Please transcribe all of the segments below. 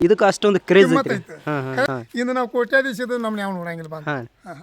ಇದಕ್ಕೆ ಅಷ್ಟೊಂದು ಕ್ರೇಜ್ ಕಿಮ್ಮತ್ ಐತ್ರಿ ಐತೆ. ಹಾಂ ಹಾಂ ಹಾಂ. ಇನ್ನು ನಾವು ಕೋಟ್ಯಾಧೀಶ ಇದ್ದು ನಮ್ನ ಯಾವ ನೋಡಂಗಿಲ್ಲ ಬಂದು. ಹಾಂ.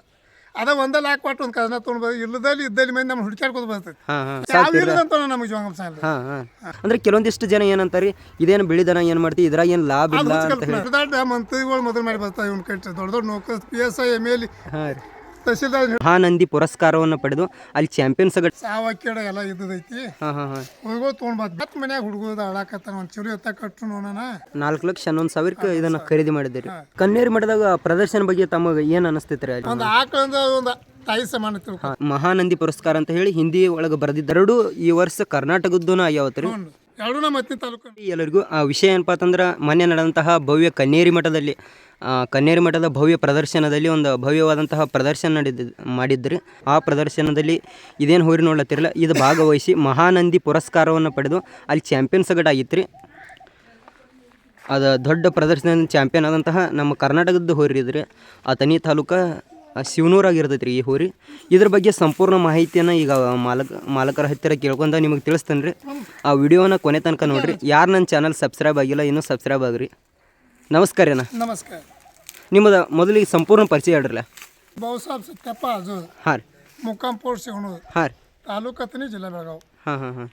ಅದ ಒಂದ ಲಾಕ್ ಕೊಟ್ಟು ಒಂದ್ ಕಸನ ತೊಗೊಂಡ್ಬೋದು ಇಲ್ಲದಲ್ಲಿ ಇದ್ದಲ್ಲಿ ಮೇಲೆ ನಮ್ಮ ಹುಡುಕ್ಯಾಡ್ಕೊತ ಬರ್ತೈತಿ. ಹಾಂ ಹಾಂ ಯಾವ ಇಲ್ಲದಂತ ನಮಗೆ ಜೋಂಗಮ್ ಸಾಲ ಹಾಂ ಹಾಂ. ಅಂದ್ರೆ ಕೆಲವೊಂದಿಷ್ಟು ಜನ ಏನಂತಾರೆ ಇದೇನು ಬೆಳಿದನ ಏನು ಮಾಡ್ತೀವಿ ಇದ್ರಾಗ ಏನು ಲಾಭ ಇಲ್ಲ ಅಂತ ಹೇಳಿ. ಮಂತ್ರಿಗಳು ಮೊದಲು ಮಾಡಿ ಬರ್ತಾವೆ ಇವ್ನ ಕಟ್ಟಿ ದೊಡ್ಡ ದೊಡ್ಡ Naukar P S I M L ಹಾಂ ರೀ. ತಹಸೀಲ್ದಾರ್ ಮಹಾನಂದಿ ಪುರಸ್ಕಾರವನ್ನು ಪಡೆದು ಅಲ್ಲಿ ಚಾಂಪಿಯನ್ಸ್ ಸಾವ ಕೇಡ ಎಲ್ಲ ಇದ್ದದೈತಿ. ಹಾಂ ಹಾಂ ಹಾಂ. ಹುಡುಗರು ತೊಗೊಂಡ್ ಬಂದ್ ಮತ್ ಮನ್ಯಾಗ ಹುಡುಗದ ಅಳಾಕತ್ತಾನ ಒಂದು ಚೂರು ಎತ್ತ ಕಟ್ಟು ನೋಡೋಣ. ನಾಲ್ಕು ಲಕ್ಷ ಹನ್ನೊಂದು ಸಾವಿರಕ್ಕೆ ಇದನ್ನ ಖರೀದಿ ಮಾಡಿದ್ದೀರಿ. ಕನ್ನೇರಿ ಮಠದಾಗ ಪ್ರದರ್ಶನ ಬಗ್ಗೆ ತಮಗ ಏನ್ ಅನಿಸ್ತೈತ್ರಿ ಅಲ್ಲಿ? ಒಂದು ಆಕಳಿಂದ ಒಂದು ತಾಯಿ ಸಮಾನ ತಿಳ್ಕೊ. ಮಹಾನಂದಿ ಪುರಸ್ಕಾರ ಅಂತ ಹೇಳಿ ಹಿಂದಿ ಒಳಗೆ ಬರೆದಿದ್ದೆರಡು ಈ ವರ್ಷ ಕರ್ನಾಟಕದ್ದೂ ಆಗ್ಯಾವತ್ರಿ. ಎರಡೂ ನಮ್ಮ ಎಲ್ಲರಿಗೂ, ಆ, ವಿಷಯ ಏನಪ್ಪ ಅಂತಂದ್ರೆ ಮೊನ್ನೆ ನಡೆದಂತಹ ಭವ್ಯ ಕನ್ನೇರಿ ಮಠದಲ್ಲಿ ಕನ್ನೇರಿ ಮಠದ ಭವ್ಯ ಪ್ರದರ್ಶನದಲ್ಲಿ ಒಂದು ಭವ್ಯವಾದಂತಹ ಪ್ರದರ್ಶನ ನಡೆದ ಮಾಡಿದ್ರಿ. ಆ ಪ್ರದರ್ಶನದಲ್ಲಿ ಇದೇನು ಹೋರಿ ನೋಡ್ಲತ್ತಿರಲ್ಲ, ಇದು ಭಾಗವಹಿಸಿ ಮಹಾನಂದಿ ಪುರಸ್ಕಾರವನ್ನು ಪಡೆದು ಅಲ್ಲಿ ಚಾಂಪಿಯನ್ ಗಡ್ ಆಗಿತ್ತು ರೀ ಅದು ದೊಡ್ಡ ಪ್ರದರ್ಶನ ಚಾಂಪಿಯನ್ ಆದಂತಹ ನಮ್ಮ ಕರ್ನಾಟಕದ್ದು ಹೋರಿ ಇದ್ರಿ. ಆ ತನಿ ತಾಲೂಕ ಶಿವನೂರಾಗಿರ್ತೈತೆ ರೀ ಈ ಹೋರಿ ಇದ್ರ ಬಗ್ಗೆ ಸಂಪೂರ್ಣ ಮಾಹಿತಿಯನ್ನು ಈಗ ಮಾಲಕ ಮಾಲಕರ ಹತ್ತಿರ ಕೇಳ್ಕೊಂಡ ನಿಮಗೆ ತಿಳಿಸ್ತೇನೆ ರೀ ಆ ವಿಡಿಯೋನ ಕೊನೆ ತನಕ ನೋಡ್ರಿ. ಯಾರು ನನ್ನ ಚಾನಲ್ ಸಬ್ಸ್ಕ್ರೈಬ್ ಆಗಿಲ್ಲ ಇನ್ನೂ ಸಬ್ಸ್ಕ್ರೈಬ್ ಆಗ್ರಿ. ನಮಸ್ಕಾರ ಅಣ್ಣ. ನಮಸ್ಕಾರ. ನಿಮ್ಮದ ಮೊದಲಿಗೆ ಸಂಪೂರ್ಣ ಪರಿಚಯ ಹೇಳ್ರಲ್ಲ? ಬಹುಸಾಬ್ ಸತ್ಯಪ್ಪ ಅಜು ಹಾಂ ರೀ. ಮುಕ್ಕಾಂಪೋರ್ ಶಿವಣೂರು ಹಾಂ ರೀ. ತಾಲೂಕು ಹತ್ತನೇ ಜಿಲ್ಲಾ ಬೆಳಗಾವ್. ಹಾಂ ಹಾಂ ಹಾಂ.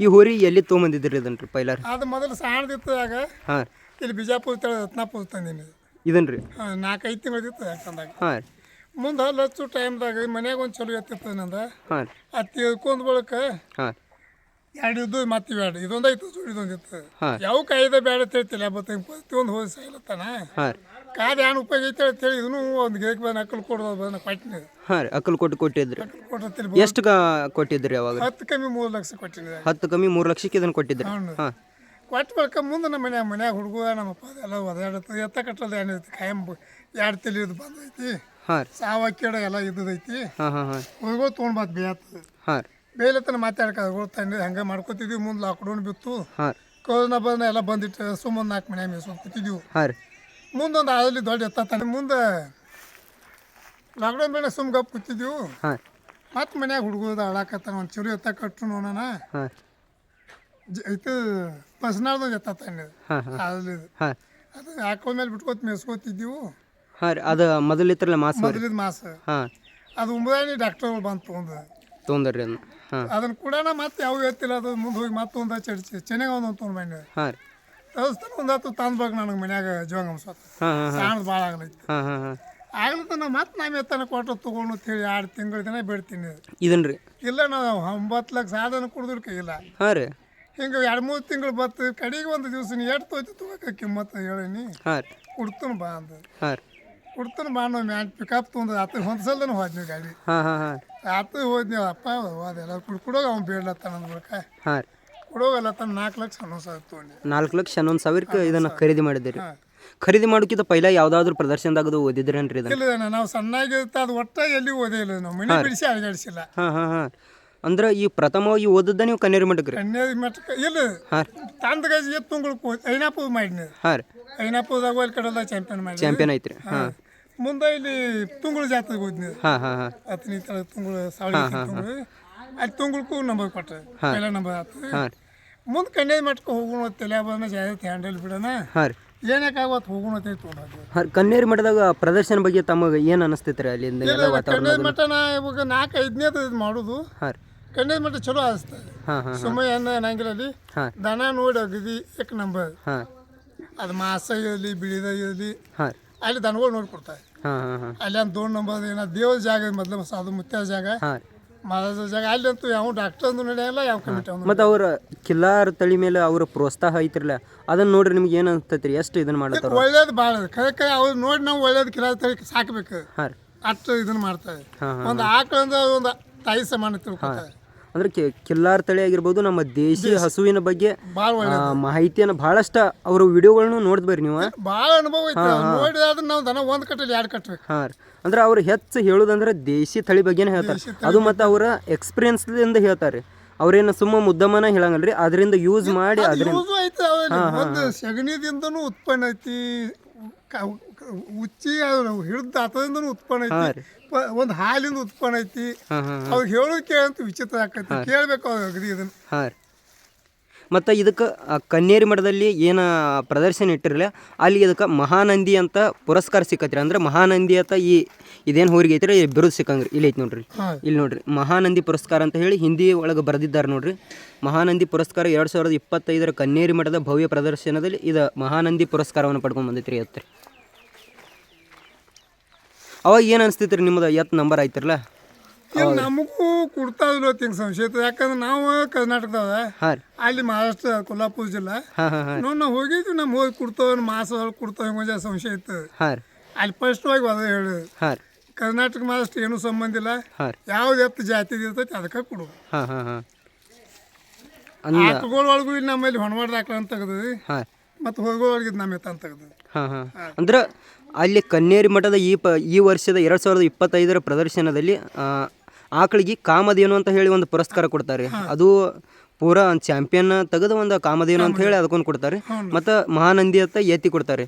ಈ ಹೋರಿ ಎಲ್ಲಿ ತೊಗೊಂಬಂದಿದ್ದೀರಿ ಇದನ್ನು ರೀ ಪೈಲಾರ? ಅದು ಮೊದಲು ಸಣ್ಣದಿತ್ತು ಆಗ ಹಾಂ ಇಲ್ಲಿ ಬಿಜಾಪುರ ತಳ ರತ್ನಾಪುರ ತಂದೀನಿ. ಇದನ್ನು ರೀ ನಾಲ್ಕೈದು ತಿಂಗಳಿತ್ತು ಯಾಕಂದಾಗ. ಹಾಂ ರೀ. ಮುಂದೆ ಲಚ್ಚು ಟೈಮ್ದಾಗ ಮನ್ಯಾಗ ಒಂದು ಚಲೋ ಎತ್ತಿತ್ತು ನಂದು ಅತ್ತಿ ಅದು ತಿಳ್ಕೊಂಡ್ ಬಳಕ ಹಾಂ ಎರಡು ಇದ್ದು ಮತ್ತೆ ಬೇಡ ಇದೊಂದು ಐತು ಇದೊಂದಿತ್ತು ಹಾಂ. ಯಾವ ಕಾಯ್ದೆ ಬೇಡ ತಿಳ್ತಿಲ್ಲ ಬತ್ತ ಪ್ರತಿಯೊಂದು ಹೋಗಿ ಸಾಯ್ಲತ್ತಾನ ಕಾದ ಏನು ಉಪಯೋಗ ಐತೆ ಹೇಳಿ ಇದನ್ನು ಒಂದು ಗಿಡಕ್ಕೆ ಬಂದು ಅಕ್ಕಲ್ ಕೊಡೋದು ಬಂದು ಕೊಟ್ಟಿನಿ. ಹಾಂ ರೀ ಅಕ್ಕಲ್ ಕೊಟ್ಟು ಕೊಟ್ಟಿದ್ರಿ. ಕೊಟ್ಟಿರ್ತೀನಿ ಎಷ್ಟು ಕೊಟ್ಟಿದ್ರಿ ಅವಾಗ? ಹತ್ತು ಕಮ್ಮಿ ಮೂರು ಲಕ್ಷ ಕೊಟ್ಟಿನಿ. ಹತ್ತು ಕಮ್ಮಿ ಮೂರು ಲಕ್ಷಕ್ಕೆ ಇದನ್ನು ಕೊಟ್ಟಿದ್ರಿ. ಹಾಂ. ಕೊಟ್ಟು ಬಳಿಕ ಮುಂದೆ ನಮ್ಮ ಮನ್ಯಾಗ ಮನ್ಯಾಗ ಹುಡುಗ ನಮ್ಮಪ್ಪ ಅದೆಲ್ಲ ಒದಾಡತ್ತ ಎತ್ತ ಕಟ್ಟೋದು ಏನೈತಿ ಕಾಯಂ ಎರಡು ತಲೆ ಇದು ಬಂದೈತಿ? ಸಾವ ಕೇಡ ಎಲ್ಲ ಇದ್ದದೈತಿ. ಹೋಗೋ ತೊಗೊಂಡು ಬತ್ ಬೇಯತ್ತ ಹಾಂ ರೀ. ಬೇಯ್ಲತ್ತನ ಮಾತಾಡ್ಕ ತಂದು ಹಂಗೆ ಮಾಡ್ಕೊತಿದ್ವಿ. ಮುಂದೆ ಲಾಕ್ಡೌನ್ ಬಿತ್ತು. ಕೊರೋನಾ ಬಂದ ಎಲ್ಲ ಬಂದಿಟ್ಟು ಸುಮ್ಮನೆ ನಾಲ್ಕು ಮನ್ಯಾಗ ಮೇಸ್ಕೊಂಡು ಕೂತಿದ್ವಿ. ಮುಂದೊಂದು ಆದಲ್ಲಿ ದೊಡ್ಡ ಎತ್ತ ಮುಂದೆ ಲಾಕ್ಡೌನ್ ಬೇಡ ಸುಮ್ ಗಪ್ ಕೂತಿದ್ವಿ. ಮತ್ತೆ ಮನ್ಯಾಗ ಹುಡುಗದ ಅಳಾಕತ್ತಾನ ಒಂದು ಚುರಿ ಎತ್ತ ಕಟ್ಟು ನೋಡೋಣ. ಇದು ಬಸ್ನಾಳ್ದೊಂದು ಎತ್ತ ತಂದೆ. ಆಗಲಿ ಅದು ಹಾಕೋ ಮೇಲೆ ಬಿಟ್ಕೋತ ಮೇಸ್ಕೋತಿದ್ದೀವು ಹಾಂ ರೀ ಅದು ಮೊದಲಿತ್ರಲ್ಲ ಮಾಸ್ ಮೊದಲಿದ ಮಾಸ. ಹಾಂ. ಅದು ಉಂಬದಾನಿ ಡಾಕ್ಟರ್ ಬಂದು ತೊಗೊಂಡು. ತೊಗೊಂಡ್ರಿ ಅದನ್ನ ಹಾಂ. ಅದನ್ನ ಕೂಡ ಮತ್ತೆ ಯಾವ ಎತ್ತಿಲ್ಲ ಅದು ಮುಂದೆ ಹೋಗಿ ಮತ್ತೊಂದು ಚಡಿಸಿ ಚೆನ್ನಾಗಿ ಒಂದೊಂದು ತೊಗೊಂಡು ಬಂದೆ. ಹಾಂ ರೀ. ತರಿಸ್ತಾನೆ ತಂದ್ಬೇಕು ನನಗೆ ಮನ್ಯಾಗ ಜೀವಂಗ ಸ್ವತ್ತ ಸಾಣದ ಭಾಳ ಆಗಲೈತಿ. ಹಾಂ ಹಾಂ ಹಾಂ. ಆಗ್ಲತ್ತ ಮತ್ತೆ ನಾವು ಎತ್ತನ ಕೊಟ್ಟು ತೊಗೊಂಡು ಅಂತ ಹೇಳಿ ಎರಡು ತಿಂಗಳ ದಿನ ಬಿಡ್ತೀನಿ. ಇದನ್ರಿ ರೀ? ಇಲ್ಲ ನಾವು ಒಂಬತ್ತು ಲಕ್ಷ ಸಾಧನ ಕುಡಿದ್ರು ಕೈಯಿಲ್ಲ ಹಾಂ ರೀ. ಹಿಂಗೆ ಎರಡು ಮೂರು ತಿಂಗಳು ಬತ್ತು ಕಡೆಗೆ ಒಂದು ದಿವಸ ನೀ ಎಷ್ಟು ತೋಯ್ತು ತಗೋಕ ಕಿಮ್ಮತ್ತು ಹೇಳೀನಿ. ಹಾಂ ರೀ. ಕುಡ್ತನ ಬಾ ಅಂತ ಹಾಂ ರೀ. ಕುಡ್ತನ ನಾವು ಮ್ಯಾನ್ ಪಿಕಪ್ ತೊಗೊಂಡು ಆತ ಹೊಂದ್ಸಲ್ದನ ಹೋದ್ನಿ ಗಾಡಿ. ಹಾಂ ಹಾಂ ಹಾಂ. ಆತ ಹೋದ್ನಿ ಅಪ್ಪ ಹೋದೆಲ್ಲ ಕುಡ್ ಕುಡೋಗ ಅವ್ನು ಬೇಡ್ಲತ್ತಾನ ಅಂದ್ಬಳಕ ಹಾಂ ರೀ. ಕುಡೋಗಲ್ಲ ತನ್ನ ನಾಲ್ಕು ಲಕ್ಷ ಹನ್ನೊಂದು ಸಾವಿರ ತೊಗೊಂಡು. ನಾಲ್ಕು ಲಕ್ಷ ಹನ್ನೊಂದು ಸಾವಿರಕ್ಕೆ ಇದನ್ನು ಖರೀದಿ ಮಾಡಿದ್ದೀರಿ. ಖರೀದಿ ಮಾಡೋಕ್ಕಿಂತ ಪೈಲ ಯಾವುದಾದ್ರೂ ಪ್ರದರ್ಶನದಾಗದು ಓದಿದ್ರೇನ್ರಿ ಇದನ್ನ? ಇಲ್ಲ ನಾವು ಸಣ್ಣಾಗಿರ್ತ ಅದು ಒಟ್ಟ ಎಲ್ಲಿ ಓದೇ ಇಲ್ಲ ನಾವು ಮನೆ ಬಿಡಿಸಿ ಅಳಗಾಡಿಸಿಲ್ಲ. ಹಾಂ ಹಾಂ ಹಾಂ. ಅಂದ್ರೆ ಈ ಪ್ರಥಮವಾಗಿ ಓದದ್ದ ನೀವು ಕನ್ನೇರಿ ಮಠಕ್ಕೆ ರೀ ಕನ್ಯಾದಿ ಮಠಕ್ಕೆ ಇಲ್ಲ. ಹಾಂ ತಂದ ಗಜ ಎತ್ತು ತುಂಗಳು ಐನಾಪು ಮಾಡಿನಿ. ಹಾಂ ರೀ. ಐನಾಪುದಾಗ ಒಲ್ ಕಡೆಲ್ಲ ಚಾಂಪಿಯನ್ ಮಾಡಿ ಚಾಂಪಿಯನ್ ಐತ್ರಿ. ಹಾಂ. ಮುಂದೆ ಇಲ್ಲಿ ತುಂಗಳು ಜಾತ್ರೆಗೆ ಹೋದ್ನಿ. ಹಾಂ ಹಾಂ ಹಾಂ. ಹತ್ತನೇ ತಳ ತುಂಗಳು ಸಾವಿರ ತುಂಗಳು. ಅಲ್ಲಿ ತುಂಗುಳಕ್ಕೂ ನಂಬರ್ ಕೊಟ್ಟರೆ ಎಲ್ಲ ನಂಬರ್ ಆತು. ಮುಂದೆ ಕಣ್ಣೇ ಮಠಕ್ಕೆ ಹೋಗೋಣ ತಲೆ ಬಂದ ಜಾತ್ರೆ ಹ್ಯಾಂಡಲ್ ಬಿಡೋಣ. ಹಾಂ ರೀ. ಏನಕ್ಕಾಗತ್ತೆ ಹೋಗೋಣ ಅಂತ ತೊಗೊಂಡು ಹಾಂ ಕನ್ನೇರಿ ಮಠದಾಗ ಪ್ರದರ್ಶನ ಬಗ್ಗೆ ತಮಗೆ ಏನು ಅನಿಸ್ತೈತೆ ರೀ ಅಲ್ಲಿಂದ ಎಲ್ಲ ವಾತಾವರಣ ಕನ್ಯಾದಿ ಮಠನ ಇವಾಗ ನಾಲ್ಕು ಐದನೇದು ಇದು ಮಾಡೋದು. ಹಾಂ ರೀ. ಕನ್ಯಾದಿ ಮಠ ಚಲೋ ಅನಿಸ್ತದೆ ಸುಮ್ಮನೆ ಅನ್ನ ಅನ್ನಂಗಿಲ್ಲ ಅಲ್ಲಿ ದನ ನೋಡಿ ಅಗದಿ ಏಕ್ ನಂಬರ್. ಹಾಂ. ಅದು ಮಾಸ ಇರಲಿ ಬಿಳಿದ ಇರಲಿ ಹಾಂ ಅಲ್ಲಿ ದನಗಳು ನೋಡ್ಕೊಡ್ತಾರೆ. ಕೊಡ್ತಾರೆ ಅಲ್ಲಿ ಅಂತ ದೋಣ್ ನಂಬರ್ ಏನ ದೇವ್ರ ಜಾಗ ಮೊದಲು ಅದು ಮುತ್ಯ ಜಾಗ. ಮಹಾರಾಜ ಜಾಗ. ಅಲ್ಲಿ ಅಂತೂ ಯಾವ ಡಾಕ್ಟರ್ ಅಂದು ನಡೆಯಲ್ಲ ಯಾವ ಕಮಿಟಿ ಮತ್ತೆ ಅವ್ರ ಕಿಲ್ಲಾರ ತಳಿ ಮೇಲೆ ಅವ್ರ ಪ್ರೋತ್ಸಾಹ ಐತಿರಲ್ಲ ಅದನ್ನ ನೋಡ್ರಿ ನಿಮ್ಗೆ ಏನು ಅನ್ಸ್ತೈತಿ ರೀ ಎಷ್ಟು ಇದನ್ನ ಮಾಡ್ತಾರೆ ಒಳ್ಳೇದು ಭಾಳ ಕೈ ಕೈ ಅವ್ರು ನೋಡಿ ನಾವು ಒಳ್ಳೇದು ಕಿಲ್ಲಾರ ತಳಿ ಸಾಕ್ಬೇಕು. ಅಷ್ಟು ಇದನ್ನ ಮಾಡ್ತಾರೆ. ಒಂದು ಆಕಳ ಅಂದ್ರೆ ಒಂದು ತಾಯಿ ಸಮಾನ ತಿಳ್ಕೊತಾರೆ. ಅಂದ್ರೆ ಕಿ- ಕಿಲ್ಲಾರ್ ತಳಿ ಆಗಿರ್ಬೋದು ನಮ್ಮ ದೇಶಿ ಹಸುವಿನ ಬಗ್ಗೆ ಮಾಹಿತಿಯನ್ನು ಬಹಳಷ್ಟು ಅವ್ರ ವಿಡಿಯೋಗಳನ್ನು ನೋಡಿದ್ಬರಿ ನೀವು. ಭಾಳ ಅನುಭವ ಐತೆ ನಾವು ದನ ಒಂದು ಕಟ್ಟಲಿ ಎರಡು ಕಟ್ಟಬೇಕು ಹಾಂ ರೀ. ಅಂದ್ರೆ ಅವ್ರು ಹೆಚ್ಚು ಹೇಳೋದಂದ್ರೆ ದೇಶಿ ತಳಿ ಬಗ್ಗೆನೇ ಹೇಳ್ತಾರೆ. ಅದು ಮತ್ತೆ ಅವರ ಎಕ್ಸ್ಪೀರಿಯನ್ಸ್ದಿಂದ ಹೇಳ್ತಾರೆ. ಅವ್ರೇನು ಸುಮ್ಮ ಮುದ್ದಮನ ಹೇಳಂಗಲ್ರಿ. ಅದರಿಂದ ಯೂಸ್ ಮಾಡಿ ಅದರಿಂದ. ಸಗಣಿದಿಂದನೂ ಉತ್ಪನ್ನ ಐತಿ. ಕ- ಅದು ಉಚ್ಚಿ ಹಿಡಿದ ಉತ್ಪನ್ನ ಐತಿ. ಒಂದ್ ಹಾಲಿಂದ ಉತ್ಪನ್ನ ಐತಿ. ಅವ್ರು ಹೇಳೋಕೆ ಕೇಳಂತ ವಿಚಿತ್ರ ಆಕೈತಿ ಕೇಳ್ಬೇಕು ಅವ್ರು ಅಗದಿ ಇದನ್ನ. ಮತ್ತು ಇದಕ್ಕೆ ಕನ್ನೇರಿ ಮಠದಲ್ಲಿ ಏನು ಪ್ರದರ್ಶನ ಇಟ್ಟಿರಲಿಲ್ಲ ಅಲ್ಲಿ ಇದಕ್ಕೆ ಮಹಾನಂದಿ ಅಂತ ಪುರಸ್ಕಾರ ಸಿಕ್ಕತ್ರಿ. ಅಂದ್ರೆ ಮಹಾನಂದಿ ಅಂತ ಈ ಇದೇನು ಹೋರಿಗೆ ಐತ್ರಿ? ಬಿರುದು ಸಿಕ್ಕಂಗ್ರಿ. ಇಲ್ಲಿ ಐತಿ ನೋಡ್ರಿ. ಇಲ್ಲಿ ನೋಡ್ರಿ. ಮಹಾನಂದಿ ಪುರಸ್ಕಾರ ಅಂತ ಹೇಳಿ ಹಿಂದಿ ಒಳಗೆ ಬರೆದಿದ್ದಾರೆ ನೋಡ್ರಿ. ಮಹಾನಂದಿ ಪುರಸ್ಕಾರ ಎರಡು ಸಾವಿರದ ಇಪ್ಪತ್ತೈದರ ಕನ್ನೇರಿ ಮಠದ ಭವ್ಯ ಪ್ರದರ್ಶನದಲ್ಲಿ ಇದು ಮಹಾನಂದಿ ಪುರಸ್ಕಾರವನ್ನು ಪಡ್ಕೊಂಡು ಬಂದೈತ್ರಿ ಎತ್ತರ ಅವಾಗ ಏನು ಅನಿಸ್ತೈತ್ರಿ ನಿಮ್ಮದು ಎತ್ ನಂಬರ್ ಆಯ್ತಿರಲ್ಲ ಇಲ್ಲಿ ನಮಗೂ ಕೊಡ್ತಾ ಇಲ್ಲ ಹಿಂಗೆ ಸಂಶಯ ಇತ್ತು. ಯಾಕಂದ್ರೆ ನಾವು ಕರ್ನಾಟಕದಾಗ ಹಾಂ ರೀ. ಅಲ್ಲಿ ಮಹಾರಾಷ್ಟ್ರ ಕೊಲ್ಲಾಪುರ ಜಿಲ್ಲಾ. ಹಾಂ ಹಾಂ ಹಾಂ. ನೋಡಿ ನಾವು ಹೋಗಿದ್ವಿ ನಮ್ಮ ಹೋಗಿ ಕೊಡ್ತಾವ ಮಾಸ ಕೊಡ್ತಾವ ಹಿಂಗೆ ಒಂದ್ ಸಂಶಯ ಇತ್ತು. ಹಾಂ ರೀ. ಅಲ್ಲಿ ಸ್ಪಷ್ಟವಾಗಿ ಅದ ಹೇಳಿ ಹಾಂ ರೀ. ಕರ್ನಾಟಕ ಮಹಾರಾಷ್ಟ್ರ ಏನೂ ಸಂಬಂಧ ಇಲ್ಲ. ಹಾಂ ರೀ. ಯಾವ್ದು ಎತ್ತ ಜಾತಿ ಇರ್ತೈತಿ ಅದಕ್ಕೆ ಕೊಡು ಹಾಂ ಹಾಂ ಅಂದ ಇಲ್ಲಿ ನಮ್ಮಲ್ಲಿ ಹೊಣವಾಡ ದಾಖಲೆ ಅಂತ ತೆಗ್ದು ಹಾಂ ಮತ್ತು ಹೋಗೋಳಗೆ ನಮ್ಮ ಎತ್ತ ಅಂತ ತೆಗ್ದು ಹಾಂ. ಹಾಂ. ಅಂದ್ರೆ ಅಲ್ಲಿ ಕನ್ನೇರಿ ಮಠದ ಈ ಪ ಈ ವರ್ಷದ ಎರಡು ಸಾವಿರದ ಇಪ್ಪತ್ತೈದರ ಪ್ರದರ್ಶನದಲ್ಲಿ ಆಕಳಿಗೆ ಕಾಮಧೇನು ಅಂತ ಹೇಳಿ ಒಂದು ಪುರಸ್ಕಾರ ಕೊಡ್ತಾರೆ. ಅದು ಪೂರಾ ಚಾಂಪಿಯನ್ ತೆಗೆದು ಒಂದು ಕಾಮಧೇನು ಅಂತ ಹೇಳಿ ಅದಕ್ಕೊಂದು ಕೊಡ್ತಾರೆ. ಮತ್ತು ಮಹಾನಂದಿ ಅಂತ ಎತ್ತಿ ಕೊಡ್ತಾರೆ.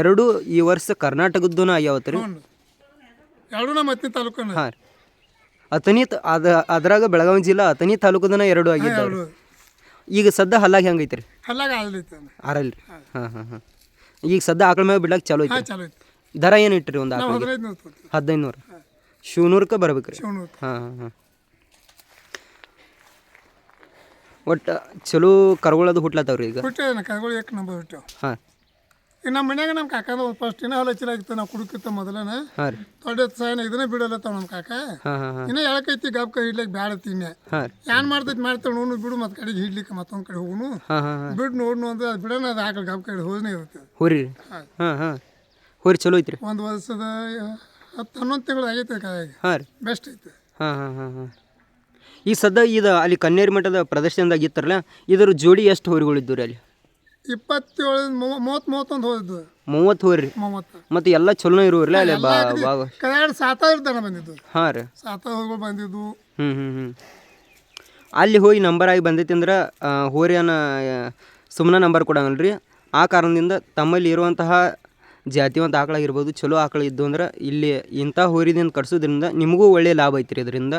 ಎರಡು ಈ ವರ್ಷ ಕರ್ನಾಟಕದ್ದು ಆಗ್ಯಾವತ್ತು ರೀ ಹಾಂ ರೀ. ಅತನಿ ಅದ ಅದ್ರಾಗ ಬೆಳಗಾವಿ ಜಿಲ್ಲಾ ಅತನಿ ತಾಲೂಕದನ ಎರಡು ಆಗಿದೆ ಈಗ ಸದ್ದ ಹಲ್ಲಾಗ ಹೆಂಗೈತೆ ರೀ ಹಲ್ಲಾಗ ಆರಲ್ರಿ. ಹಾಂ. ಹಾಂ ಹಾಂ ಈಗ ಸದ್ದ ಆಕಳ ಮೇಲೆ ಬಿಡಕ್ಕೆ ಚಾಲೂ ಐತೆ ಹಾಂ ಚಲೋ ಐತೆ ದರ ಏನು ಇಟ್ಟಿರಿ ಒಂದು ನಾವು ಆಕಳಿಗೆ? ಹದಿನೈದು ನೂರು ಹದಿನೈದು ನೂರು ಶಿವನೂರಕ್ಕೆ ಬರ್ಬೇಕು ರೀ ಶಿವನೂರು. ಹಾಂ ಹಾಂ ಹಾಂ. ಒಟ್ಟು ಚಲೋ ಕರುಗಳದು ಹುಟ್ಲತ್ತವ್ರಿ ಈಗ? ಬಿಟ್ಟೆ ಕೈಗಳು ಏಕ ನಂಬರ್ ಬಿಟ್ಟೆವು ಹಾಂ. ಈಗ ನಮ್ಮ ಮನ್ಯಾಗ ನಮ್ಮ ಕಾಕದ ಫಸ್ಟ್ ಇನ್ನೂ ಹೊಲ ಆಗಿತ್ತು ನಾವು ಕುಡುಕಿತ್ತ ಮೊದಲನ. ಹಾಂ ರೀ. ದೊಡ್ಡ ಸಾಯನ ಇದನ್ನೇ ಬಿಡಲತ್ತಾವ ನಮ್ಮ ಕಾಕ. ಹಾಂ ಹಾಂ ಹಾಂ. ಇನ್ನೂ ಎಳಕೈತಿ ಗಪ್ ಕೈ ಹಿಡ್ಲಿಕ್ಕೆ ಬ್ಯಾಡ ತಿನ್ನೆ ಹಾಂ ರೀ. ಏನ್ ಮಾಡ್ತೈತಿ ಮಾಡ್ತಾಳೆ ನೋಡು ಬಿಡು ಮತ್ತೆ ಕಡೆಗೆ ಹಿಡ್ಲಿಕ್ಕೆ ಮತ್ತೊಂದು ಕಡೆ ಹೋಗುನು. ಹಾಂ ಹಾಂ ಹಾಂ. ಬಿಡು ನೋಡ್ನು ಅಂದ್ರೆ ಅದು ಬಿಡೋಣ ಅದು ಆಕಳ ಗಪ್ ಕಡೆ ಹೋದನೇ ಇರುತ್ತೆ. ಹೋರಿ. ಹಾಂ. ಹಾಂ ಹಾಂ. ಹೋರಿ ಚಲೋ ಐತ್ರಿ. ಒಂದು ವರ್ಷದ ಹತ್ತು ಹನ್ನೊಂದು ತಿಂಗಳು ಆಗೈತೆ ಕಾಯಿಗೆ ಹಾಂ ರೀ. ಬೆಸ್ಟ್ ಐತೆ. ಹಾಂ ಹಾಂ ಹಾಂ ಹಾಂ. ಈ ಸದ್ಯ ಇದು ಅಲ್ಲಿ ಕನ್ನೇರಿ ಮಠದ ಪ್ರದರ್ಶನದಾಗ ಇತ್ತರಲ್ಲ ಇದರ ಜೋಡಿ ಎಷ್ಟು ಹೋರಿಗಳಿದ್ದು ರೀ ಅಲ್ಲಿ? ಇಪ್ಪತ್ತೇಳು ಮೂವತ್ತು ಮೂವತ್ತೊಂದು ಹೋದಿದ್ದು. ಮೂವತ್ತು ಹೋರಿ. ಮೂವತ್ತು. ಮತ್ತು ಎಲ್ಲ ಚಲೋ ಇರೋರಿಲ್ಲ ಅಲ್ಲಿ ಬಾ ಭಾಗ ಕಲ್ಯಾಣ ಸಾತ ಇರ್ತಾನೆ ಬಂದಿದ್ದು. ಹಾಂ ರೀ. ಸಾತ ಹೋಗಿ ಬಂದಿದ್ದು. ಹ್ಞೂ ಹ್ಞೂ ಹ್ಞೂ ಅಲ್ಲಿ ಹೋಗಿ ನಂಬರ್ ಆಗಿ ಬಂದೈತಿ ಅಂದ್ರೆ ಹೋರಿಯನ್ನ ಸುಮ್ಮನೆ ನಂಬರ್ ಕೊಡಂಗಲ್ಲ ರೀ ಆ ಕಾರಣದಿಂದ ತಮ್ಮಲ್ಲಿ ಇರುವಂತಹ ಜಾತಿವಂತ ಆಕಳಾಗಿರ್ಬೋದು ಚಲೋ ಆಕಳು ಇದ್ದು ಅಂದ್ರೆ ಇಲ್ಲಿ ಇಂಥ ಹೋರಿದಿಂದ ಕಟ್ಸೋದ್ರಿಂದ ನಿಮಗೂ ಒಳ್ಳೆಯ ಲಾಭ ಐತ್ರಿ ಇದರಿಂದ.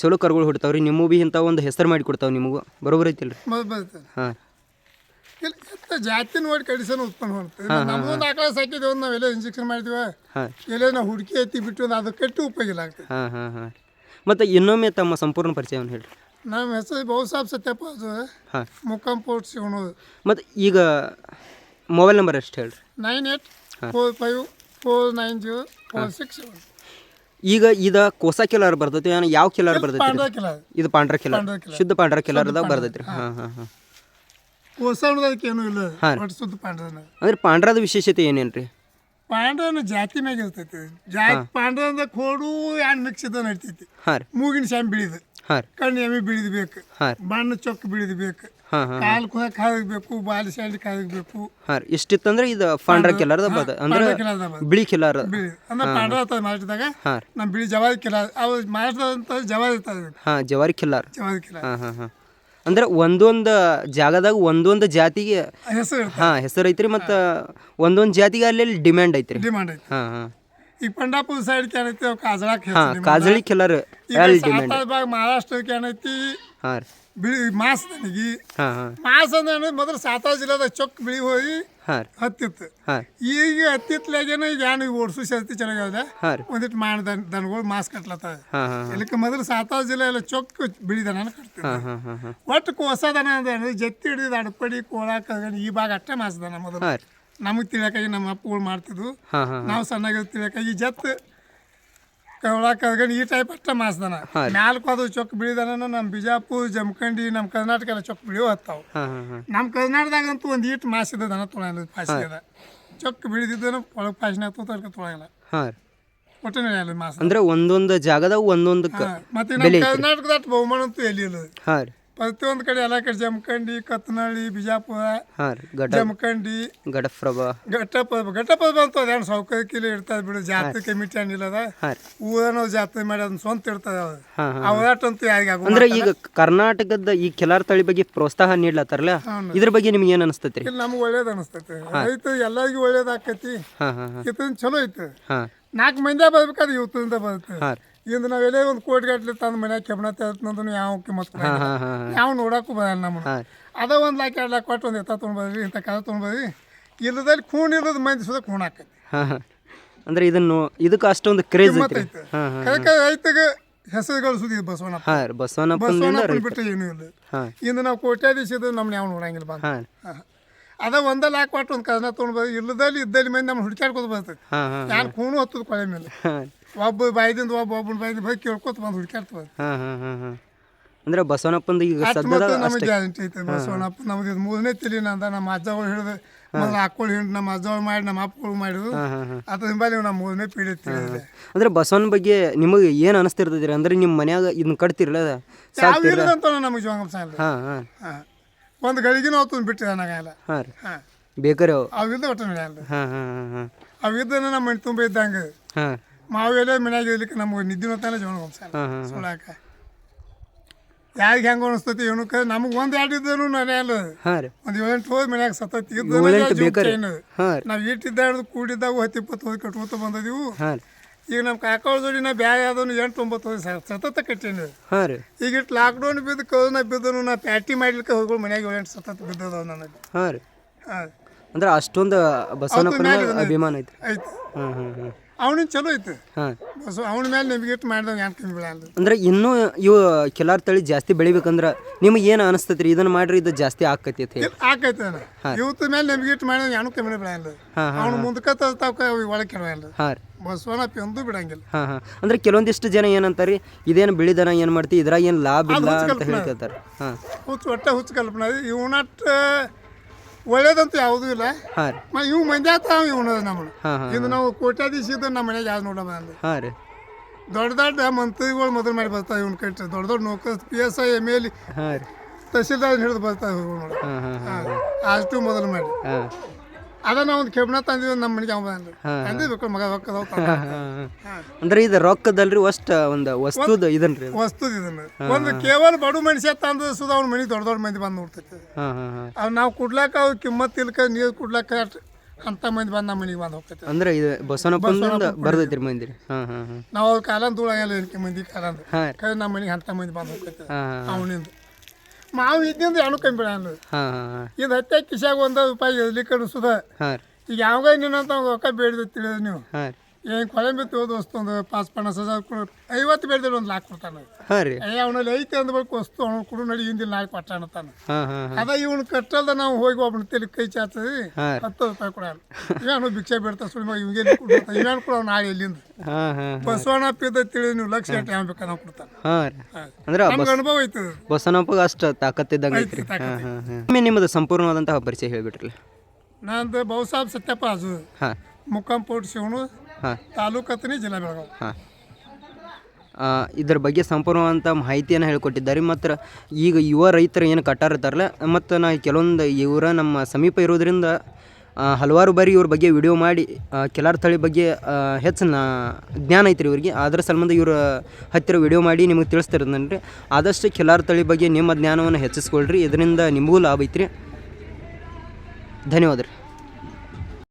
ಚಲೋ ಕರುಗಳು ಹುಡ್ತಾವ್ರಿ ನಿಮಗೂ ಭೀ ಇಂಥ ಒಂದು ಹೆಸರು ಮಾಡಿ ಕೊಡ್ತಾವೆ ನಿಮಗೂ. ಬರೋಬ್ಬರ ಐತಿಲ್ಲ ರೀ ಮೊದಲು ಹಾಂ. ಜಾತಿ ನೋಡಿ ಕಡಿಸೋಣ ಉತ್ಪನ್ನ ಹೊಡ್ತೇವೆ ಒಂದು ಆಕಳ ಸಾಕಿದ್ದೇವೆ ಒಂದು ನಾವೆಲ್ಲ ಇಂಜೆಕ್ಷನ್ ಮಾಡಿದ್ವಿ. ಹಾಂ. ಎಲ್ಲೇ ನಾವು ಹುಡುಕಿ ಐತಿ ಬಿಟ್ಟು ಒಂದು ಅದು ಕೆಟ್ಟು ಉಪಯೋಗ ಇಲ್ಲ ಆಗ್ತದೆ. ಹಾಂ ಹಾಂ ಹಾಂ. ಮತ್ತು ಇನ್ನೊಮ್ಮೆ ತಮ್ಮ ಸಂಪೂರ್ಣ ಪರಿಚಯವನ್ನು ಹೇಳ್ರಿ. ನಮ್ಮ ಹೆಸರು ಬಹುಸಾಬ್ ಸತ್ಯಪ್ಪ ಅದು. ಹಾಂ. ಮುಖಂ ಪೋರ್ಟ್ ಸಿಗೋಣದು ಮತ್ತು ಈಗ ಮೊಬೈಲ್ ನಂಬರ್ ಎಷ್ಟು ಹೇಳ್ರಿ? Nine eight four five four nine zero four six ಈಗ ಇದ ಕೋಸಾ ಕಿಲಾರ್ ಬರ್ತೈತಿ ಏನು ಯಾವ ಕಿಲಾರ್ ಬರ್ತೈತಿ ಪಾಂಡ್ರ ಕಿಲ ಇದು ಪಾಂಡ್ರ ಕಿಲಾರ್ ಶುದ್ಧ ಪಾಂಡ್ರ ಕಿಲಾರ್ದಾಗ ಬರ್ತೈತಿ ಹಾಂ. ಹಾಂ ಹಾಂ ಏನೂ ಇಲ್ಲ ಬಟ್ ಶುದ್ಧ ಪಾಂಡ್ರನ ಅಂದ್ರೆ ಪಾಂಡ್ರದ ವಿಶೇಷತೆ ಏನೇನ್ರಿ? ಪಾಂಡ್ರನ ಜಾತಿ ಮ್ಯಾಗ ಇರ್ತೈತಿ. ಜಾತಿ ಪಾಂಡ್ರದ ಕೋಡು ಏನು ಮಿಕ್ಸ್ ಇದ್ದ ನಡ್ತೈತಿ. ಹಾಂ ಮೂಗಿನ ಶಾಮ್ ಬಿಳಿದು. ಕಣ್ಣು ಎಮ್ಮೆ ಬಿಳಿದು ಬೇಕು. ಹಾಂ ಬಣ್ಣ ಚೊಕ್ಕ ಬಿಳಿದು ಬೇಕು. ಕಾಲು ಕುದ ಕಾದಬೇಕು ಬಾಲಿ ಸೈಡ್ ಕಾದಬೇಕು ಹಾಂ ರೀ. ಇಷ್ಟಿತ್ತಂದ್ರೆ ಇದು ಪಾಂಡ್ರ ಕಿಲಾರ್ದ ಬದ ಅಂದ್ರೆ. ಬಿಳಿ ಕಿಲಾರ್ ಬಿಳಿ. ಅಂದ್ರೆ ಪಾಂಡ್ರ ಆಗ್ತದೆ ಮಾರಾಟದಾಗ ನಮ್ಮ ಬಿಳಿ ಜವಾರಿ ಕಿಲ ಅವು ಮಾರಾಟದಂತ ಜವಾರಿ ಇರ್ತದೆ ಹಾಂ ಜವಾರಿ ಕಿಲಾರ್ ಜವಾರಿ ಕಿಲ ಹಾಂ ಹಾಂ ಹಾಂ. ಅಂದ್ರೆ ಒಂದೊಂದು ಜಾಗದಾಗ ಒಂದೊಂದು ಜಾತಿಗೆ ಹಾಂ ಹೆಸರು ಐತ್ರಿ ಮತ್ತ ಒಂದೊಂದು ಜಾತಿಗೆ ಅಲ್ಲಿ ಡಿಮ್ಯಾಂಡ್ ಐತ್ರಿ. ಡಿಮ್ಯಾಂಡ್ ಐತಿ ಹಾ ಹಾ. ಈಗ ಪಂಡಾಪುರ ಸೈಡ್ ಏನೈತಿ ಕಾಜಳ ಹಾಂ ಕಾಜಳಿ ಕಿಲ್ಲರ್ ಡಿಮ್ಯಾಂಡ್. ಮಹಾರಾಷ್ಟ್ರಕ್ಕೆ ಏನೈತಿ ಹಾಂ ರೀ. ಬಿಳಿ ಮಾಸ್ ನನಗೆ. ಹಾಂ ಹಾಂ. ಮಾಸ್ ಅಂದ್ರೆ ಮೊದಲು ಸಾತಾರ ಜಿಲ್ಲಾದಾಗ ಚೊಕ್ ಬಿಳಿ ಹೋಗಿ ಹಾಂ ರೀ. ಹತ್ತಿತ್ತು. ಹಾಂ ಈಗ ಹತ್ತಿತ್ಲಾಗೇನ ಈಗ ಏನು ಓಡಿಸು ಶಕ್ತಿ ಚೆನ್ನಾಗದ ಹಾಂ ರೀ. ಒಂದಿಟ್ಟು ಮಾಡ ದನ ದನಗಳು ಮಾಸ್ ಕಟ್ಲತ್ತ ಹಾಂ ಹಾಂ ಇದಕ್ಕೆ ಮೊದಲು ಸಾತಾಳ ಜಿಲ್ಲೆ ಎಲ್ಲ ಚೊಕ್ ಬಿಳಿ ದನ ಕಟ್ತೀವಿ ಒಟ್ಟು ಕೋಸ ದನ ಅಂದ್ರೆ ಜತ್ತಿ ಹಿಡಿದು ಅಡಪಡಿ ಕೋಳ ಕಗಣಿ ಈ ಭಾಗ ಅಷ್ಟೇ ಮಾಸ ದನ ಮೊದಲು. ನಮಗೆ ತಿಳಿಯಕ್ಕಾಗಿ ನಮ್ಮ ಅಪ್ಪಗಳು ಮಾಡ್ತಿದ್ವು. ನಾವು ಸಣ್ಣಾಗಿ ತಿಳಿಯಕ್ಕಾಗಿ ಜತ್ ಕವಳ ಕಲ್ಗಣಿ ಈ ಟೈಪ್ ಅಷ್ಟ ಮಾಸ್ದನ. ನಾಲ್ಕು ಅದು ಚೊಕ್ ಬಿಳಿದನ ನಮ್ಮ ಬಿಜಾಪುರ ಜಮಖಂಡಿ ನಮ್ಮ ಕರ್ನಾಟಕ ಎಲ್ಲ ಚೊಕ್ ಬಿಳಿಯೋ ಹತ್ತಾವ ನಮ್ಮ ಕರ್ನಾಟಕದಾಗಂತೂ ಒಂದು ಈಟ್ ಮಾಸಿದ ದನ ತೊಳೆಯಲ್ಲ ಪಾಸಿ ಚೊಕ್ಕ ಚೊಕ್ ಬಿಳಿದಿದ್ದನ ಒಳಗೆ ಪಾಸಿನ ತೋತರ್ಕ ತೊಳೆಯಲ್ಲ. ಹಾಂ ರೀ. ಒಟ್ಟು ನಡೆಯಲ್ಲ ಮಾಸ ಅಂದ್ರೆ ಒಂದೊಂದು ಜಾಗದಾಗ ಒಂದೊಂದು ಮತ್ತೆ ನಮ್ಮ ಕರ್ನಾಟಕದ ಬಹುಮಾನ ಅಂತೂ ಎಲ್ಲಿ ಇಲ್ಲ. ಹಾಂ ಪ್ರತಿಯೊಂದು ಕಡೆ ಎಲ್ಲ ಕಡೆ ಜಮಖಂಡಿ ಕತ್ನಳ್ಳಿ ಬಿಜಾಪುರ ಹಾಂ ರೀ ಗಡಪ್ರಭಾ ಜಮಖಂಡಿ ಘಟಪ್ರಭಾ ಘಟಪ್ರಭಾ ಘಟಪ್ರಭಾ ಅಂತ ಅದೇನು ಸೌಕರ್ಯ ಕಿಲಿ ಇರ್ತದೆ ಬಿಡು ಜಾತ್ರೆ ಕಮಿಟಿ ಏನಿಲ್ಲದ ಹಾಂ ರೀ. ಊರನೋ ಜಾತ್ರೆ ಮಾಡಿ ಅದನ್ನ ಸ್ವಂತ ಇರ್ತದೆ ಅವ್ರು ಹಾಂ ಹಾಂ ಅವರಾಟಂತೂ ಯಾರಿಗೆ ಅಂದ್ರೆ ಈಗ ಕರ್ನಾಟಕದ ಈ ಕೆಲಾರ್ ತಳಿ ಬಗ್ಗೆ ಪ್ರೋತ್ಸಾಹ ನೀಡ್ಲತ್ತಾರಲ್ಲ? ಇದ್ರ ಬಗ್ಗೆ ನಿಮ್ಗೆ ಏನು ಅನಿಸ್ತೈತಿ ರೀ ಇಲ್ಲಿ ನಮ್ಗೆ ಒಳ್ಳೇದು ಅನಿಸ್ತೈತೆ. ರೈತ ಎಲ್ಲರಿಗೂ ಒಳ್ಳೇದಾಕೈತಿ ಹಾಂ ಹಾಂ ಹಾಂ. ಇವತ್ತಿನ ಚಲೋ ಐತೆ. ಹಾಂ. ನಾಲ್ಕು ಮಂದಿ ಬರ್ಬೇಕಾದ್ರೆ ಇವತ್ತಿಂದ ಬರುತ್ತೆ. ಹಾಂ ರೀ. ಇಂದು ನಾವೆಲ್ಲೇ ಒಂದು ಕೋಟಿ ಗಟ್ಲೆ ತಂದು ಮನ್ಯಾಗ ಕೆಮ್ಮಣ ತೆಗೆದ್ನಂದ್ರೆ ಯಾವ ಕಿಮ್ಮತ್ ಯಾವ ನೋಡಕ್ಕೂ ಬರಲ್ಲ ನಮ್ಮನ್ನ ಅದ ಒಂದು ಲಾಕ್ ಎರಡು ಲಾಕ್ ಕೊಟ್ಟು ಒಂದು ಎತ್ತ ತೊಗೊಂಡ್ಬದ್ರಿ ಇಂಥ ಕಾಲ ತೊಗೊಂಡ್ಬದ್ರಿ ಇಲ್ಲದಲ್ಲಿ ಖೂನ್ ಇಲ್ಲದ ಮಂದಿ ಸುದ ಖೂನ್ ಆಕೈತಿ. ಅಂದ್ರೆ ಹಾಂ. ಅಂದರೆ ಇದನ್ನು ಇದಕ್ಕೆ ಅಷ್ಟೊಂದು ಕ್ರೇಜ್ ಐತೆ. ರೈತಗೆ ಹೆಸರು ಗಳಿಸೋದು ಬಸವಣ್ಣ ಬಸವಣ್ಣ ರೈತ ಏನೂ ಇಲ್ಲ. ಇಂದು ನಾವು ಕೋಟ್ಯಾಧೀಶದ ನಮ್ಮನ್ನ ಯಾವ ನೋಡಂಗಿಲ್ಲ ಬಾ. ಅದ ಒಂದ ಲಾಕ್ ಕೊಟ್ಟು ಒಂದು ಕಸನ ತೊಗೊಂಡ್ಬದ್ರಿ ಇಲ್ಲದಲ್ಲಿ ಇದ್ದಲ್ಲಿ ಮಂದಿ ನಮ್ಮ ಹುಡುಕ್ಯಾಡ್ಕೋತ ಬರ್ತೈತಿ. ನಾನು ಯಾರು ಖೂನು ಹತ್ತದ ಕೊಳೆ ಮೇಲೆ. ಒಬ್ಬ ಬಾಯ್ದಿಂದ ಒಬ್ಬ ಒಬ್ಬನ ಬಾಯ್ದಿಂದ ಬೈ ಕೇಳ್ಕೊತ ಬಂದು ಹುಡುಕ್ಯಾಡ್ತದ ಹಾಂ ಹಾಂ ಹಾಂ ಹಾಂ. ಅಂದ್ರೆ ಬಸವನಪ್ಪಂದು ಈಗ ಅಷ್ಟು ನಮಗೆ ಗ್ಯಾರಂಟಿ ಐತೆ ಬಸವಣ್ಣಪ್ಪ ನಮಗೆ ಇದು ಮೂರನೇ ತಿಳಿ ನಂದ ನಮ್ಮ ಅಜ್ಜಗಳು ಹಿಡಿದು ಮೊದಲು ಹಾಕೊಳ್ಳಿ ಹಿಂಡು ನಮ್ಮ ಅಜ್ಜಗಳು ಮಾಡಿ ನಮ್ಮ ಅಪ್ಪಗಳು ಮಾಡಿದ್ರು. ಹಾಂ ಹಾಂ ಹಾಂ. ಅದ್ರ ಹಿಂಬಾಲಿ ನಮ್ಮ ಮೂರನೇ ಪೀಳಿ ತಿಳಿದೆ. ಅಂದ್ರೆ ಬಸವನ ಬಗ್ಗೆ ನಿಮಗೆ ಏನು ಅನಿಸ್ತಿರ್ತದ್ರಿ ಅಂದ್ರೆ ನಿಮ್ಮ ಮನ್ಯಾಗ ಇದನ್ನ ಕಟ್ತಿರಲ್ಲ ಅಂತ ನಮಗೆ ಜೋಂಗ ಸಾಲ ಹಾಂ ಹಾಂ. ಒಂದು ಒಂದು ನಾವು ತಂದು ಬಿಟ್ಟಿದೆ ನನಗೆಲ್ಲ ಹಾಂ ರೀ. ಹಾಂ. ಬೇಕಾರೆ ಅವು? ಅವಿದ್ದ ಒಟ್ಟು ನಡೆಯಲ್ಲ. ಹಾಂ ಹಾಂ ಹಾಂ ಹಾಂ. ಅವಿದ್ದನ ನಮ್ಮ ಮನೆ ತುಂಬ ಇದ್ದಂಗೆ. ಹಾಂ. ಮಾವೆಲ್ಲ ಮನ್ಯಾಗ ಇರ್ಲಿಕ್ಕೆ ನಮ್ಗೆ ನಿದ್ದೆ ಮತ್ತೆ ಜೀವನ ಸಾಲ ಹಾಂ ಹಾಂ ಸುಳಾಕ ಯಾರಿಗೆ ಹೆಂಗೆ ಅನಿಸ್ತೈತಿ ಏನಕ್ಕ ನಮಗೆ ಒಂದು ಎರಡು ಇದ್ದನು ನಡೆಯಲ್ಲ ಒಂದು ಏಳೆಂಟು ಹೋದ್ ಮನ್ಯಾಗ ಸತತ್ ನಾವ್ ಇಟ್ಟಿದ್ದ ಇದ್ದು ಕೂಡಿದ್ದಾಗ ನಾವು ಇಟ್ಟಿದ್ದಾಡ್ದು ಕೂಡಿದ್ದಾವು ಹತ್ತು ಇಪ್ಪತ್ತು ಹೋಗಿ ಕಟ್ಕೋತ ಬಂದದಿವು. ಈಗ ನಮ್ಮ ಕಾಕೋಳ ಜೋಡಿ ನಾ ಬ್ಯಾಗ್ ಆದನು ಎಂಟು ಒಂಬತ್ತು ಹೋಗಿ ಸತತ ಕಟ್ಟೀನಿ. ಈಗ ಇಟ್ಟು ಲಾಕ್ಡೌನ್ ಬಿದ್ದು ಕೌನ ಬಿದ್ದನು ನಾ ಪ್ಯಾಟಿ ಮಾಡ್ಲಿಕ್ಕೆ ಹೋಗಿ ಮನ್ಯಾಗ ಏಳೆಂಟು ಸತತ ಬಿದ್ದದ ನನಗೆ. ಹಾಂ ಅಂದ್ರೆ ಅಷ್ಟೊಂದು ಬಸವನ ಅಭಿಮಾನ ಐತಿ ಐತಿ. ಹಾಂ ಹಾಂ ಹಾಂ ಅವನಿನ ಚಲೋ ಐತಿ. ಹಾಂ. ಬಸ್ ಅವನ ಮೇಲೆ ನಿಮ್ಗೆ ಮಾಡಿದಾಗ ಏನು ಕಮ್ಮಿ ಬೀಳಲ್ಲ. ಅಂದ್ರೆ ಇನ್ನೂ ಇವು ಕೆಲಾರ್ ತಳಿ ಜಾಸ್ತಿ ಬೆಳಿಬೇಕಂದ್ರೆ ನಿಮಗೆ ಏನು ಅನಿಸ್ತೈತಿ ರೀ? ಇದನ್ನು ಮಾಡ್ರಿ ಇದು ಜಾಸ್ತಿ ಆಕೈತಿ ಅಂತ ಹೇಳಿ. ಆಕೈತೆ ಇವತ್ತು ಮೇಲೆ ನಿಮ್ಗೆ ಮಾಡಿದಾಗ ಏನು ಕಮ್ಮಿ ಬೀಳಲ್ಲ. ಅವ್ನು ಮುಂದಕ್ಕೆ ತರ್ತಾವ ಒಳಗೆ ಕೆಡವಲ್ಲ ಹಾಂ ರೀ. ಬಸವನಪ್ಪ ಎಂದೂ ಬಿಡಂಗಿಲ್ಲ. ಹಾಂ ಹಾಂ. ಅಂದ್ರೆ ಕೆಲವೊಂದಿಷ್ಟು ಜನ ಏನಂತಾರೆ ಇದೇನು ಬೆಳಿದನ ಏನು ಮಾಡ್ತಿ ಇದ್ರಾಗ ಏನು ಲಾಭ ಇಲ್ಲ ಅಂತ ಹೇಳ್ತಿರ್ತಾರೆ ಹಾಂ. ಹುಚ್ಚು ಒಟ್ಟ ಹುಚ್ಚು ಕಲ್ಪನೆ ಇವನಟ್ ಒಳ್ಳೇದಂತೂ ಯಾವುದೂ ಇಲ್ಲ. ಹಾಂ ರೀ. ಮ ಇವು ಮಂದಿ ಆತಾವ ಇವನದ ನಮ್ಮನ್ನು ಹಾಂ ಹಾಂ ಇದು ನಾವು ಕೋಟ್ಯಾಧೀಶ ಇದ್ದು ನಮ್ಮ ಮನೆಗೆ ಯಾವ್ದು ನೋಡಮ್ಮ ಅಂದ್ರೆ ಹಾಂ ರೀ. ದೊಡ್ಡ ದೊಡ್ಡ ಮಂತ್ರಿಗಳು ಮೊದಲು ಮಾಡಿ ಬರ್ತಾವೆ ಇವ್ನ ಕಟ್ಟ ದೊಡ್ಡ ದೊಡ್ಡ Naukar P S I M L ಹಾಂ ರೀ. ತಹಸೀಲ್ದಾರ್ ಹಿಡಿದು ಬರ್ತಾವೆ ಇವ್ರು ನೋಡಿ. ಹಾಂ ಹಾಂ. ಹಾಂ ಅಷ್ಟು ಮೊದಲು ಮಾಡಿ. ಹಾಂ. ಅದ ನಾವು ಒಂದು ಕೆಬ್ಬಣ ತಂದಿದ್ದು ನಮ್ಮ ಮನೆಗೆ ಅವ ಬಂದ ಹಾಂ. ತಂದಿದ್ದು ಮಗ ರೊಕ್ಕದ ಅಂದ್ರೆ ಇದು ರೊಕ್ಕದಲ್ರಿ ಅಷ್ಟ ಒಂದು ವಸ್ತುದ ಇದನ್ರಿ ವಸ್ತುದ ವಸ್ತು ಇದನ್ನ ಒಂದು ಕೇವಲ ಬಡು ಮನುಷ್ಯ ತಂದ ಸುದ ಅವ್ನ ಮನೆ ದೊಡ್ಡ ದೊಡ್ಡ ಮಂದಿ ಬಂದು ನೋಡ್ತೈತೆ ಅವ್ ನಾವು ಕುಡ್ಲಾಕ ಅವ್ ಕಿಮ್ಮತ್ ಇಲ್ಕ ನೀರು ಕುಡ್ಲಾಕ ಅಂತ ಮಂದಿ ಬಂದು ನಮ್ಮ ಮನೆಗೆ ಬಂದು ಹೋಗ್ತೈತೆ ಅಂದ್ರೆ ಇದು ಬಸವನಪ್ಪನಿಂದ ಬರ್ದೈತ್ರಿ ಮಂದಿ ನಾವು ಅವ್ರ ಕಾಲ ದೂಳಂಗಿಲ್ಲ ಏನಕ್ಕೆ ಮಂದಿ ಕಾಲ ಅಂದ್ರೆ ಹಾಂ ನಮ್ಮ ಮನೆಗೆ ಅಂತ ಮಂದಿ ಬಂದು ಹೋಗ್ತೈತೆ ಅವನಿಂದ. ಮಾವು ಇದ್ದಿಂದ ಏನು ಕಮ್ಮಿ ಬಿಡ ಹಾಂ ಹಾಂ ಹಾಂ. ಇದು ಹತ್ತೆ ಕಿಶಾಗ ಒಂದು ರೂಪಾಯಿ ಎದ್ಲಿ ಅನಿಸುದ ಹಾಂ ರೀ. ಈಗ ಯಾವಾಗ ನಿನ್ನಂತ ರೊಕ್ಕ ಬೇಡಿದ ತಿಳಿದ ನೀವು? ಹಾಂ ಏನು ಕೊಳಂಬಿ ತೋದು ವಸ್ತು ಒಂದು ಪಾಸ್ ಪನ್ನಾಸ್ ಹಜಾರ್ ಕೊಡು. ಐವತ್ತು ಬೆಳೆದ್ರೆ ಒಂದು ಲಾಕ್ ಕೊಡ್ತಾನೆ. ಹಾಂ ರೀ. ಏ ಅವನಲ್ಲಿ ಐತೆ ಅಂದ ಬಳಿಕ ವಸ್ತು ಅವನು ಕುಡು ನಡಿ ಹಿಂದಿನ ನಾಲ್ಕು ಕೊಟ್ಟ ಅನ್ನತಾನೆ ಹಾಂ ಹಾಂ ಹಾಂ. ಅದ ಇವನು ಕಟ್ಟಲ್ದ ನಾವು ಹೋಗಿ ಒಬ್ಬನ ತಲೆ ಕೈ ಚಾಚಿ ಹತ್ತು ರೂಪಾಯಿ ಕೊಡಲ್ಲ ಇವನು ಭಿಕ್ಷೆ ಬೇಡ್ತಾ ಸುಳಿಮ ಇವಂಗೆ ಇವನು ಕೊಡೋ ನಾಳೆ ಎಲ್ಲಿಂದ? ಇದ್ದ ಬಸವಣ್ಣ ಪಿದ್ದ ತಿಳಿ ನೀವು ಲಕ್ಷ ಎಟ್ಟು ಯಾವ ನಾವು ಕೊಡ್ತಾನೆ. ಹಾಂ ರೀ. ಅಂದ್ರೆ ನಮ್ಗೆ ಅನುಭವ ಐತೆ ಬಸವನಪ್ಪಗೆ ಅಷ್ಟು ತಾಕತ್ತಿದ್ದಂಗೆ ಐತ್ರಿ. ಹಾಂ ಹಾಂ ನಿಮ್ಮದು ಸಂಪೂರ್ಣವಾದಂತಹ ಪರಿಚಯ ಹೇಳಿಬಿಟ್ರಲ್ಲ. ನಂದು ಬಹುಸಾಬ್ ಸತ್ಯಪ್ಪ ಅದು ಹಾಂ. ಪೋಟ್ ಶಿವನು. ಹಾಂ. ತಾಲೂಕು ಹತ್ತನಿ ಜಿಲ್ಲಾ ಬೆಳಗಾವಿ. ಹಾಂ. ಇದ್ರ ಬಗ್ಗೆ ಸಂಪೂರ್ಣವಾದಂಥ ಮಾಹಿತಿಯನ್ನು ಹೇಳ್ಕೊಟ್ಟಿದ್ದಾರೆ. ಮತ್ತು ಈಗ ಯುವ ರೈತರು ಏನು ಕಟ್ಟಾರಿರ್ತಾರಲ್ಲ ಮತ್ತು ನಾ ಕೆಲವೊಂದು ಇವರ ನಮ್ಮ ಸಮೀಪ ಇರೋದ್ರಿಂದ ಹಲವಾರು ಬಾರಿ ಇವ್ರ ಬಗ್ಗೆ ವಿಡಿಯೋ ಮಾಡಿ ಕೆಲಾರ ತಳಿ ಬಗ್ಗೆ ಹೆಚ್ಚು ನಾ ಜ್ಞಾನ ಐತ್ರಿ ಇವ್ರಿಗೆ. ಅದರ ಸಂಬಂಧ ಇವ್ರ ಹತ್ತಿರ ವಿಡಿಯೋ ಮಾಡಿ ನಿಮಗೆ ತಿಳಿಸ್ತಿರೋದನ್ರಿ? ಆದಷ್ಟು ಕೆಲಾರ ತಳಿ ಬಗ್ಗೆ ನಿಮ್ಮ ಜ್ಞಾನವನ್ನು ಹೆಚ್ಚಿಸ್ಕೊಳ್ರಿ. ಇದರಿಂದ ನಿಮಗೂ ಲಾಭ ಐತ್ರಿ. ಧನ್ಯವಾದ ರೀ